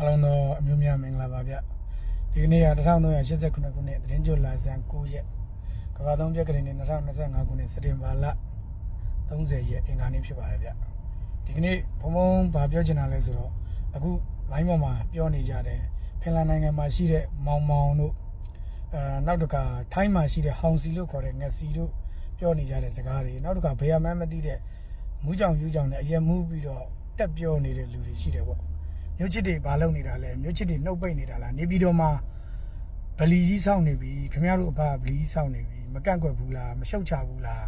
အားလုံးသောအမျိုးများမင်္ဂလာပါဗျဒီကနေ့က1389ခုနှစ်သတင်းကြိုလာဇန်9ရက်ကမ္ဘာသုံးပြက်ကလေးနေ့2025ခုနှစ်စက်တင်ဘာလ30ရက်အင်္ဂါနေ့ဖြစ်ပါတယ်ဗျဒီကနေ့ဘုံဘုံဘာပြောချင်တာလဲဆိုတော့အခုလိုင်းပေါ်မှာပြောနေကြတယ်ဖင်လန်နိုင်ငံမှာရှိတဲ့မောင်မောင်တို့အဲနောက်တစ်ခါထိုင်းမှာရှိတဲ့ဟောင်စီလို့ခေါ်တဲ့ငစီတို့ပြောနေကြတဲ့စကားတွေနောက်တစ်ခါဘယ်မှမသိတဲ့မူးကြောင်ယူကြောင်နဲ့အရင်မူးပြီးတော့တက်ပြောနေတဲ့လူတွေရှိတယ်ပေါ့ မြို့ချစ်တွေဘာလုပ်နေတာလဲမြို့ချစ်တွေနှုတ်ပိတ်နေတာလားနေပြည်တော်မှာဗလီကြီးစောင့်နေပြီခမရတို့အဖဗလီကြီးစောင့်နေပြီမကန့်ကွက်ဘူးလားမရှုတ်ချဘူးလား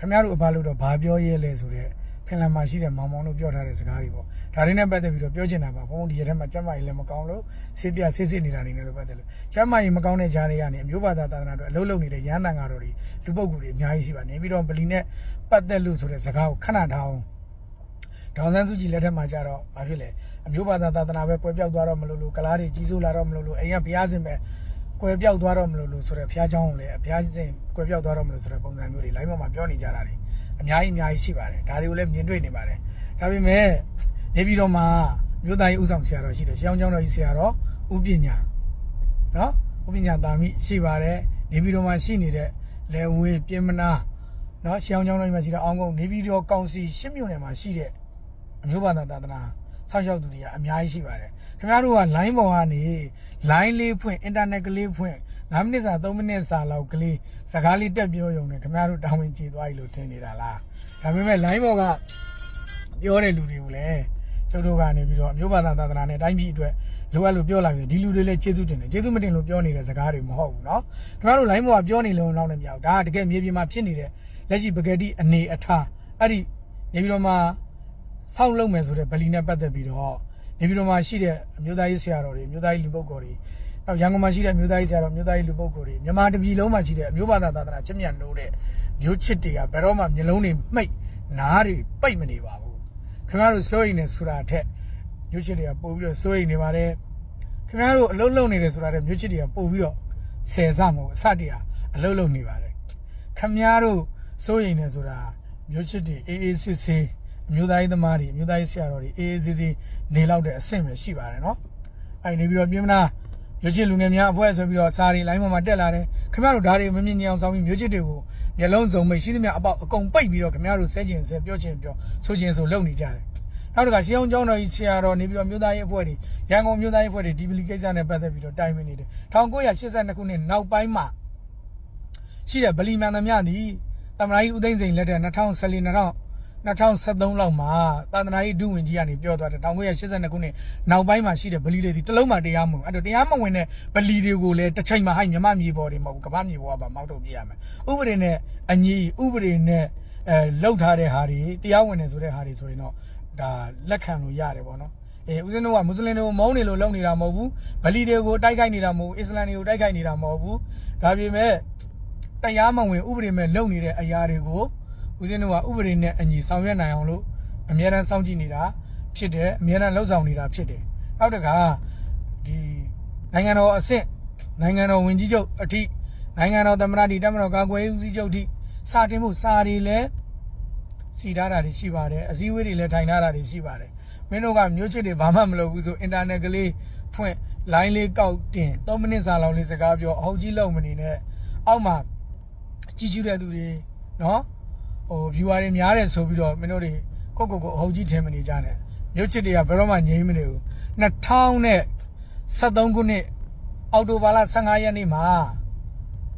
ခမရတို့အဖလို့တော့ဘာပြောရဲလဲဆိုတော့ဖင်လန်မှာရှိတဲ့မောင်မောင်တို့ပြောထားတဲ့စကားတွေပေါ့ဒါတွေနဲ့ပတ်သက်ပြီးတော့ပြောချင်တာပါဘုံဒီရက်ထက်မှာကျမကြီးလည်းမကောင်းလို့ဆေးပြဆေးစစ်နေတာနေလည်းပတ်သက်လို့ကျမကြီးမကောင်းတဲ့ဂျားတွေကနေအမျိုးဘာသာသာသနာတို့အလုံးလုံးနေတဲ့ရဟန်းတန်ဃာတော်တွေလူပုဂ္ဂိုလ်တွေအများကြီးရှိပါနေပြီးတော့ဗလီနဲ့ပတ်သက်လို့ဆိုတဲ့စကားကိုခဏထားအောင် ဒေါန်ဆန်းစုကြည်လက်ထက်မှာကြတော့ဘာဖြစ်လဲအမျိုးဘာသာသာသနာပဲကွဲပြောက်သွားတော့မလို့လို့ကလားတွေကြီးစိုးလာတော့မလို့လို့အိမ်ကဘုရားစင်ပဲကွဲပြောက်သွားတော့မလို့လို့ဆိုတော့ဘုရားကျောင်းကိုလည်းဘုရားစင်ကွဲပြောက်သွားတော့မလို့ဆိုတဲ့ပုံစံမျိုးတွေ live မှာပြောနေကြတာတွေအများကြီးအများကြီးရှိပါတယ်ဒါတွေကိုလည်းမြင်တွေ့နေပါတယ်ဒါပေမဲ့နေပြည်တော်မှာမြို့သားကြီးဥဆောင်ဆရာတော်ရှိတယ်ရှောင်းကျောင်းတော်ကြီးဆရာတော်ဥပညာနော်ဥပညာတာမိရှိပါတယ်နေပြည်တော်မှာရှိနေတဲ့လေဝေပြင်မနာနော်ရှောင်းကျောင်းတော်ကြီးမှာရှိတဲ့အောင်ကုန်နေပြည်တော်ကောင်စီရှစ်မြို့နယ်မှာရှိတဲ့ အမျိုးဘာသာသာသနာဆောက်ရှောက်သူတွေကအများကြီးရှိပါတယ်ခင်ဗျားတို့က line ပေါ်ကနေ line လေးဖွင့် internet ကလေးဖွင့်9မိနစ်စာ3မိနစ်စာလောက်ကလေးစကားလေးတက်ပြောရုံနဲ့ခင်ဗျားတို့တောင်းဝင်ကြည်သွားပြီလို့ထင်နေတာလားဒါပေမဲ့ line ပေါ်ကပြောတဲ့လူတွေကိုလည်းကျုပ်တို့ကနေပြီးတော့အမျိုးဘာသာသာသနာနဲ့တိုင်းပြည်အတွက်လိုအပ်လို့ပြောလာပြီဒီလူတွေလည်းကျေးဇူးတင်တယ်ကျေးဇူးမတင်လို့ပြောနေတဲ့စကားတွေမဟုတ်ဘူးเนาะခင်ဗျားတို့ line ပေါ်ကပြောနေလုံးတော့လည်းမရဘူးဒါကတကယ်မြေပြင်မှာဖြစ်နေတဲ့လက်ရှိပကတိအနေအထားအဲ့ဒီနေပြီးတော့မှ စောင့်လုပ်မယ်ဆိုတဲ့ဗလီနဲ့ပတ်သက်ပြီးတော့နေပြည်တော်မှာရှိတဲ့အမျိုးသားရေးဆရာတော်တွေအမျိုးသားရေးလူပုဂ္ဂိုလ်တွေနောက်ရန်ကုန်မှာရှိတဲ့အမျိုးသားရေးဆရာတော်အမျိုးသားရေးလူပုဂ္ဂိုလ်တွေမြန်မာတပြည်လုံးမှာရှိတဲ့အမျိုးဘာသာသာသနာချစ်မြတ်နိုးတဲ့မျိုးချစ်တွေကဘယ်တော့မှမျိုးလုံးတွေမှိတ်နားတွေပိတ်မနေပါဘူးခင်ဗျားတို့စိုးရိမ်နေဆိုတာထက်မျိုးချစ်တွေကပို့ပြီးတော့စိုးရိမ်နေပါတယ်ခင်ဗျားတို့အလုံးလုံးနေတယ်ဆိုတာထက်မျိုးချစ်တွေကပို့ပြီးတော့ဆယ်စမဟုတ်အစတည်းအလုံးလုံးနေပါတယ်ခမများတို့စိုးရိမ်နေဆိုတာမျိုးချစ်တွေအေးအေးစစ်စစ် အမျိုးသားရေးသမားတွေအမျိုးသားရေးဆရာတော်တွေအေးအေးစစ်စစ်နေလောက်တဲ့အဆင့်ပဲရှိပါတယ်နော်အဲ့နေပြီးတော့ပြင်မနာမျိုးချစ်လူငယ်များအဖွဲ့ဆိုပြီးတော့စာတွေလိုင်းပေါ်မှာတက်လာတယ်ခမများတို့ဓာတ်တွေမမြင်ကြအောင်စောင်းပြီးမျိုးချစ်တွေကိုမျက်လုံးစုံမိတ်ရှိသမျှအပေါက်အကုန်ပိတ်ပြီးတော့ခမများတို့ဆဲကျင်ဆဲပြောချင်ပြောဆိုချင်ဆိုလုပ်နေကြတယ်နောက်တစ်ခါရှေးအောင်ကျောင်းတော်ကြီးဆရာတော်နေပြီးတော့မြို့သားရေးအဖွဲ့တွေရန်ကုန်မြို့သားရေးအဖွဲ့တွေဒီပလီကိစ္စနဲ့ပတ်သက်ပြီးတော့တိုင်ပင်နေတယ်1982ခုနှစ်နောက်ပိုင်းမှာရှိတဲ့ဗလီမန်သမျှသည်တမနာကြီးဦးသိန်းစိန်လက်ထက်2014 2013လောက်မှာသာသနာရေးဒုဝန်ကြီးကနေပြောသွားတယ်1982ခုနှစ်နောက်ပိုင်းမှာရှိတဲ့ဗလီတွေဒီတစ်လုံးမှတရားမဝင်အဲ့တော့တရားမဝင်တဲ့ဗလီတွေကိုလည်းတစ်ချိန်မှာဟိုက်မြမမြေပေါ်တွေမဟုတ်ဘူးကမ္ဘာမြေပေါ်ကပါမောက်ထုတ်ပြရမယ်ဥပဒေနဲ့အညီဥပဒေနဲ့အဲလောက်ထားတဲ့ဟာတွေတရားဝင်တယ်ဆိုတဲ့ဟာတွေဆိုရင်တော့ဒါလက်ခံလို့ရတယ်ပေါ့နော်အဲဦးဇင်းတို့ကမွတ်စလင်တွေကိုမုန်းနေလို့လုပ်နေတာမဟုတ်ဘူးဗလီတွေကိုတိုက်ခိုက်နေတာမဟုတ်ဘူးအစ္စလာမ်တွေကိုတိုက်ခိုက်နေတာမဟုတ်ဘူးဒါပေမဲ့တရားမဝင်ဥပဒေမဲ့လုပ်နေတဲ့အရာတွေကို ဦးဇင်းတို့ကဥပဒေနဲ့အညီဆောင်ရွက်နိုင်အောင်လို့အများအားစောင့်ကြည့်နေတာဖြစ်တယ်အများအားလှုပ်ဆောင်နေတာဖြစ်တယ်နောက်တစ်ခါဒီနိုင်ငံတော်အဆင့်နိုင်ငံတော်ဝင်ကြီးချုပ်အထိနိုင်ငံတော်သမ္မတဒီတပ်မတော်ကာကွယ်ရေးဦးစီးချုပ်အထိစာတင်မှုစာတွေလည်းစီထားတာတွေရှိပါတယ်အစည်းအဝေးတွေလည်းထိုင်ထားတာတွေရှိပါတယ်မင်းတို့ကမျိုးချစ်တွေဘာမှမလုပ်ဘူးဆိုအင်တာနက်ကလေးဖွင့် line လေးကောက်တင်3မိနစ်စာလောက်လေးစကားပြောအဟုတ်ကြီးလုံမနေနဲ့အောက်မှာကြည့်ရှုတဲ့သူတွေနော် ဟို viewer တွေများတယ်ဆိုပြီးတော့မင်းတို့တွေကိုကိုကိုအဟုတ်ကြီးထင်မနေကြနဲ့မြို့ချစ်တွေကဘယ်တော့မှငြိမ်းမနေဘူး2013ခုနှစ်အောက်တိုဘာလ15ရက်နေ့မှာ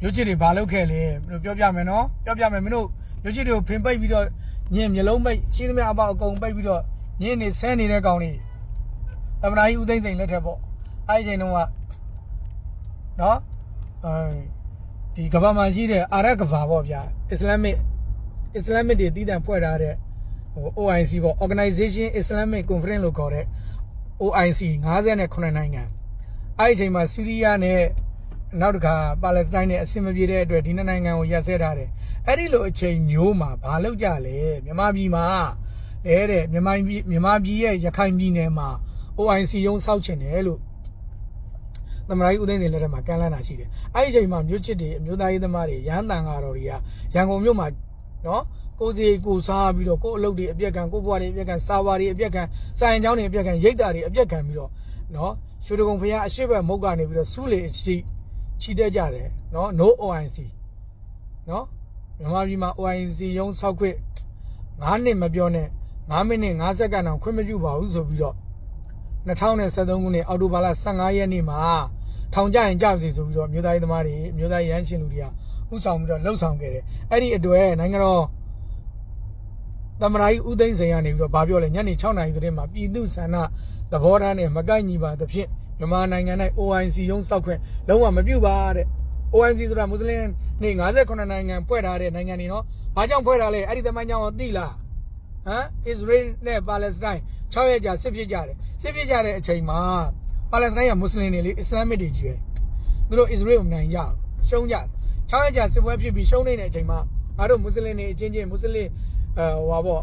မြို့ချစ်တွေဘာလုပ်ခဲ့လဲမင်းတို့ပြောပြမယ်နော်ပြောပြမယ်မင်းတို့မြို့ချစ်တွေကိုဖင်ပိတ်ပြီးတော့ညင်မျိုးလုံးပိတ်ရှင်းသမျှအပေါက်အကုန်ပိတ်ပြီးတော့ညင်နေဆဲနေတဲ့ကောင်တွေသမနာကြီးဦးသိန်းစိန်လက်ထက်ပေါ့အဲ့ဒီအချိန်တုန်းကနော်အဲဒီကမ္ဘာမှာရှိတဲ့အာရကဘာပေါ့ဗျာ Islamic Islamic တွေတည်တံ့ဖွဲ့ထားတဲ့ဟို OIC ပေါ့ Organization Islamic Conference လို့ခေါ်တဲ့ OIC 58နိုင်ငံအဲ့ဒီအချိန်မှာဆီးရီးယားနဲ့နောက်တစ်ခါပါလက်စတိုင်းနဲ့အဆင်မပြေတဲ့အတွက်ဒီနှစ်နိုင်ငံကိုရပ်စဲထားတယ်အဲ့ဒီလိုအချိန်မျိုးမှာဘာလုပ်ကြလဲမြန်မာပြည်မှာလဲတဲ့မြန်မာပြည်မြန်မာပြည်ရဲ့ရခိုင်ပြည်နယ်မှာ OIC ရုံးစောက်ချင်တယ်လို့သမရိုင်းဦးသိန်းစင်လက်ထက်မှာကမ်းလှမ်းတာရှိတယ်။အဲ့ဒီအချိန်မှာမြို့ချစ်တွေအမျိုးသားရေးသမားတွေရဟန်းတန်ဃာတော်တွေကရန်ကုန်မြို့မှာ နော်ကိုယ်စီကိုယ်စားပြီးတော့ကိုယ်အလုပ်တွေအပြက်ခံကိုယ်ဘွားတွေအပြက်ခံစာဝါတွေအပြက်ခံစာရင်ကျောင်းတွေအပြက်ခံရိတ်တာတွေအပြက်ခံပြီးတော့နော်ရွှေတကုံဖရားအရှိဘက်မုတ်ကနေပြီးတော့စူးလေအချီချီတက်ကြတယ်နော် no OIC နော်မြန်မာပြည်မှာ OIC ရုံးဆောက်ခွင့်9နှစ်မပြောနဲ့9မိနစ်5စက္ကန့်တောင်ခွင့်မပြုပါဘူးဆိုပြီးတော့2023ခုနှစ်အောက်တိုဘာလ15ရက်နေ့မှာထောင်ကြရင်ကြပါစေဆိုပြီးတော့မြို့သားရေးသမားတွေမြို့သားရေးရန်ရှင်လူတွေက ဥဆောင်ပြီးတော့လှုပ်ဆောင်ခဲ့တယ်အဲ့ဒီအတွက်နိုင်ငံတော်သမရာကြီးဦးသိန်းစိန်ကနေပြီးတော့ဗာပြောလဲညနေ6နာရီသတင်းမှာပြည်သူ့ဆန္ဒသဘောထားနဲ့မကိုက်ညီပါသဖြင့်မြန်မာနိုင်ငံ၌ OIC ရုံးစောက်ခွင့်လုံးဝမပြုပါတဲ့ OIC ဆိုတာမွတ်စလင်နေ58နိုင်ငံဖွဲ့ထားတဲ့နိုင်ငံတွေနော်။ဘာကြောင့်ဖွဲ့ထားလဲအဲ့ဒီသမိုင်းကြောင့်သိလား။ဟမ် Israel နဲ့ Palestine 6ရက်ကြာစစ်ဖြစ်ကြတယ်။စစ်ဖြစ်ကြတဲ့အချိန်မှာ Palestine ကမွတ်စလင်တွေလေအစ္စလာမစ်တွေကြီးပဲ။သူတို့ Israel ကိုနိုင်ကြအောင်ရှုံးကြတယ်။ 6ရက်ကြာစစ်ပွဲဖြစ်ပြီးရှုံးနေတဲ့အချိန်မှာငါတို့မွတ်စလင်တွေအချင်းချင်းမွတ်စလင်အဲဟိုပါပေါ့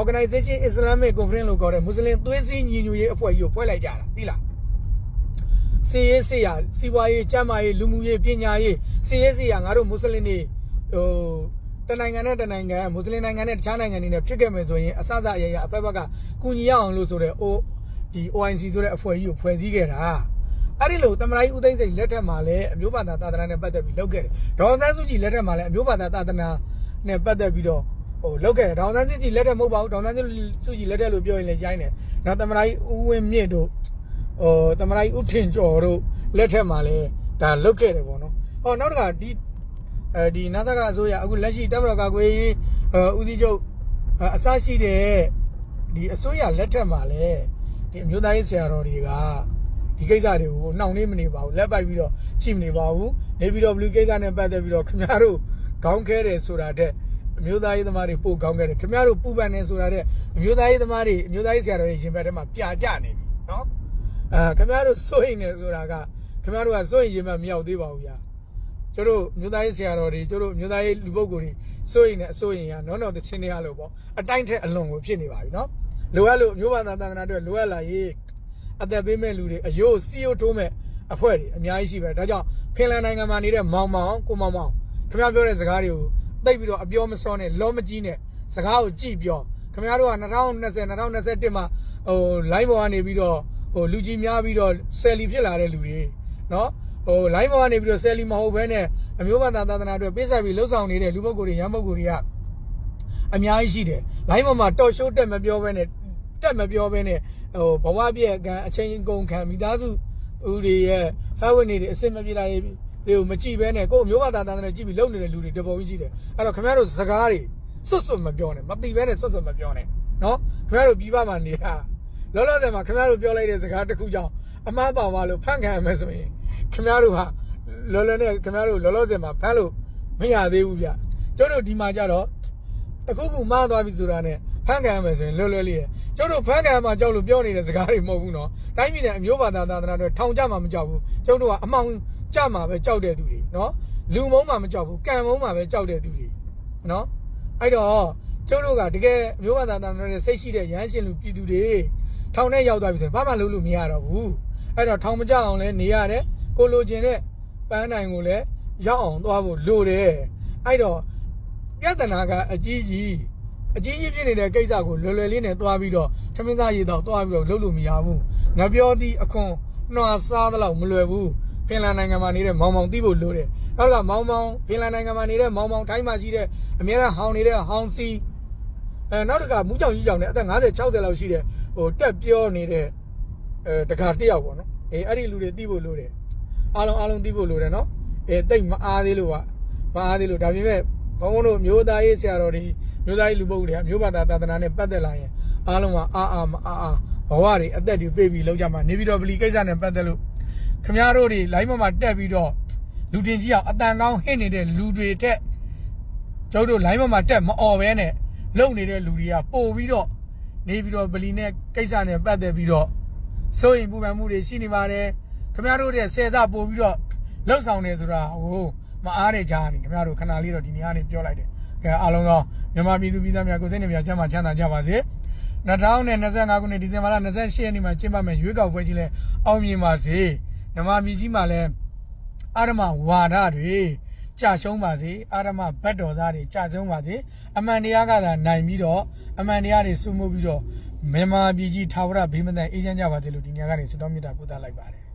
Organization Islamic Conference လို့ခေါ်တဲ့မွတ်စလင်သွေးစည်းညီညွတ်ရေးအဖွဲ့ကြီးကိုဖွဲ့လိုက်ကြတာသိလား။စီရေးစီရစီပွားရေးကျန်းမာရေးလူမှုရေးပညာရေးစီရေးစီရငါတို့မွတ်စလင်တွေဟိုတနိုင်ငံနဲ့တနိုင်ငံမွတ်စလင်နိုင်ငံနဲ့တခြားနိုင်ငံတွေနဲ့ဖြစ်ခဲ့မယ်ဆိုရင်အစစအရရအဖက်ဘက်ကကူညီရအောင်လို့ဆိုတဲ့ O ဒီ OIC ဆိုတဲ့အဖွဲ့ကြီးကိုဖွဲ့စည်းခဲ့တာ အဲ့ဒီလိုတမလိုက်ဦးသိန်းစိန်လက်ထက်မှာလည်းအမျိုးဘာသာသာသနာနဲ့ပတ်သက်ပြီးလုပ်ခဲ့တယ်ဒေါ်ဆန်းစုကြည်လက်ထက်မှာလည်းအမျိုးဘာသာသာသနာနဲ့ပတ်သက်ပြီးတော့ဟိုလုပ်ခဲ့တယ်ဒေါ်ဆန်းစုကြည်လက်ထက်မဟုတ်ပါဘူးဒေါ်ဆန်းစုကြည်လက်ထက်လို့ပြောရင်လည်းရိုင်းတယ်နောက်တမလိုက်ဦးဝင်းမြင့်တို့ဟိုတမလိုက်ဦးထင်ကျော်တို့လက်ထက်မှာလည်းဒါလုပ်ခဲ့တယ်ပေါ့နော်ဟောနောက်တစ်ခါဒီအဲဒီနာဆာကအစိုးရအခုလက်ရှိတပ်မတော်ကာကွယ်ရေးဦးစီးချုပ်အစရှိတဲ့ဒီအစိုးရလက်ထက်မှာလည်းဒီအမျိုးသားရေးဆရာတော်တွေက ဒီကိစ္စတွေကိုနှောင့်နှေးမနေပါဘူးလက်ပိုက်ပြီးတော့ချိမနေပါဘူးနေပြီးတော့ဘလူးကိစ္စနဲ့ပတ်သက်ပြီးတော့ခင်ဗျားတို့ခေါင်းခဲတယ်ဆိုတာတဲ့အမျိုးသားရေးသမားတွေပို့ခေါင်းခဲတယ်ခင်ဗျားတို့ပူပန်နေဆိုတာတဲ့အမျိုးသားရေးသမားတွေအမျိုးသားရေးဆရာတော်တွေရှင်ဘက်ထဲမှာပြကြနေပြီနော်အဲခင်ဗျားတို့စိုးရင်နေဆိုတာကခင်ဗျားတို့ကစိုးရင်ရင်မမရောက်သေးပါဘူးဗျာကျတို့မြို့သားရေးဆရာတော်တွေကျတို့မြို့သားရေးလူပုဂ္ဂိုလ်တွေစိုးရင်နဲ့အစိုးရင်ရနော်နော်တချင်းတွေရလို့ပေါ့အတိုင်းထက်အလွန်ကိုဖြစ်နေပါပြီနော်လိုအပ်လို့မြို့ဘာသာသာသနာတွေလိုအပ်လာရေး အသက်ပေးမဲ့လူတွေအယိုးစီယိုထိုးမဲ့အဖွဲ့တွေအများကြီးရှိပဲဒါကြောင့်ဖင်လန်နိုင်ငံမှာနေတဲ့မောင်မောင်ကိုမောင်မောင်ခင်ဗျားပြောတဲ့စကားတွေကိုသိပြီးတော့အပြောမစောနဲ့လောမကြီးနဲ့စကားကိုကြည့်ပြောခင်ဗျားတို့က2020 2021မှာဟို live ပေါ်ကနေပြီးတော့ဟိုလူကြီးများပြီးတော့ဆယ်လီဖြစ်လာတဲ့လူတွေနော်ဟို live ပေါ်ကနေပြီးတော့ဆယ်လီမဟုတ်ဘဲနဲ့အမျိုးဘာသာသာသနာအတွက်ပေးဆက်ပြီးလှုပ်ဆောင်နေတဲ့လူပုဂ္ဂိုလ်တွေရန်ပုဂ္ဂိုလ်တွေကအများကြီးရှိတယ် live ပေါ်မှာတော့ show တက်မပြောဘဲနဲ့ တက်မပြောဘဲနဲ့ဟိုဘဝပြည့်အကံအချိန်ကုန်ခံမိသားစုဦးတွေရဲ့စာဝတ်နေတွေအစင်မပြေတာတွေတွေကိုမကြည့်ဘဲနဲ့ကိုယ်မျိုးဘာသာသာနဲ့ကြည့်ပြီးလုံနေတဲ့လူတွေတပေါ်ကြီးရှိတယ်အဲ့တော့ခင်ဗျားတို့စကားတွေစွတ်စွတ်မပြောနဲ့မတိဘဲနဲ့စွတ်စွတ်မပြောနဲ့နော်ခင်ဗျားတို့ပြီးပါမှနေတာလောလောဆယ်မှာခင်ဗျားတို့ပြောလိုက်တဲ့စကားတစ်ခုကြောင့်အမှားပါပါလို့ဖန်ခံရမယ်ဆိုရင်ခင်ဗျားတို့ဟာလောလောနဲ့ခင်ဗျားတို့လောလောဆယ်မှာဖမ်းလို့မရသေးဘူးဗျကျတို့ဒီမှာကြတော့တခုခုမှားသွားပြီဆိုတာနဲ့ ဖန်ခံရမယ်ဆိုရင်လွယ်လွယ်လေးရကျတို့ဖန်ခံရမှာကြောက်လို့ပြောနေတဲ့စကားတွေမဟုတ်ဘူးနော်တိုင်းပြည်နဲ့အမျိုးဘာသာသာသနာတွေထောင်ကြမှာမကြောက်ဘူးကျတို့ကအမှောင်ကြမှာပဲကြောက်တဲ့သူတွေနော်လူမုံမှာမကြောက်ဘူးကံမုံမှာပဲကြောက်တဲ့သူတွေနော်အဲ့တော့ကျတို့ကတကယ်အမျိုးဘာသာသာသနာတွေစိတ်ရှိတဲ့ရဟန်းရှင်လူပြည်သူတွေထောင်ထဲရောက်သွားပြီဆိုရင်ဘာမှလုပ်လို့မရတော့ဘူးအဲ့တော့ထောင်မကြအောင်လဲနေရတယ်ကိုလိုချင်တဲ့ပန်းတိုင်ကိုလည်းရောက်အောင်သွားဖို့လိုတယ်အဲ့တော့ပြဿနာကအကြီးကြီး အကြီးကြီးဖြစ်နေတဲ့ကိစ္စကိုလွယ်လွယ်လေးနဲ့သွားပြီးတော့ထမင်းသားရေတော့သွားပြီးတော့လုပ်လို့မရဘူးငါပြောသည်အခွန်နှွာစားသလောက်မလွယ်ဘူးဖင်လန်နိုင်ငံမှာနေတဲ့မောင်မောင်သိဖို့လိုတယ်နောက်ကမောင်မောင်ဖင်လန်နိုင်ငံမှာနေတဲ့မောင်မောင်ထိုင်းမှာရှိတဲ့အများအားဟောင်းနေတဲ့ဟောင်းစီအဲနောက်တစ်ခါမူးကြောင်ကြီးကြောင်နဲ့အသက်50 60လောက်ရှိတဲ့ဟိုတက်ပြောနေတဲ့အဲတခါတယောက်ပေါ့နော်အေးအဲ့ဒီလူတွေသိဖို့လိုတယ်အားလုံးအားလုံးသိဖို့လိုတယ်နော်အဲတိတ်မအားသေးလို့ကမအားသေးလို့ဒါပေမဲ့ ဘုန်းဘုန်းတို့မျိုးသားရေးဆရာတော်တွေမျိုးသားရေးလူပုဂ္ဂိုလ်တွေကမျိုးဘာသာသာသနာနဲ့ပတ်သက်လာရင်အားလုံးကအာအာမအာအာဘဝတွေအသက်တွေပြေးပြီးလောက်ကြမှာနေပြီးတော့ဗလီကိစ္စနဲ့ပတ်သက်လို့ခမရတို့တွေ line မှာတက်ပြီးတော့လူတင်ကြီးအောင်အတန်ကောင်းဟင့်နေတဲ့လူတွေတက်ကျုပ်တို့ line မှာတက်မអော်ပဲနဲ့လုံနေတဲ့လူတွေကပို့ပြီးတော့နေပြီးတော့ဗလီနဲ့ကိစ္စနဲ့ပတ်သက်ပြီးတော့စိုးရင်ပူပန်မှုတွေရှိနေပါတယ်ခမရတို့တဲ့ဆယ်စပို့ပြီးတော့လှုပ်ဆောင်နေဆိုတာဟို မအားတဲ့ကြားနေခင်ဗျားတို့ခဏလေးတော့ဒီနေရာနေပြောလိုက်တယ်။ကဲအားလုံးသောမြန်မာပြည်သူပြည်သားများကိုစိတ်နှပြချမ်းသာချမ်းသာကြပါစေ။2025ခုနှစ်ဒီဇင်ဘာလ28ရက်နေ့မှာကျင်းပမယ့်ရွေးကောက်ပွဲကြီးလဲအောင်မြင်ပါစေ။မြန်မာပြည်ကြီးမှာလည်းအာရမဝါဒတွေကြာရှုံးပါစေအာရမဘတ်တော်သားတွေကြာရှုံးပါစေအမှန်တရားကသာနိုင်ပြီးတော့အမှန်တရားတွေစုမှုပြီးတော့မြန်မာပြည်ကြီးထာဝရဘေးမတန်အေးချမ်းကြပါစေလို့ဒီညကနေဆုတောင်းမေတ္တာပို့သလိုက်ပါတယ်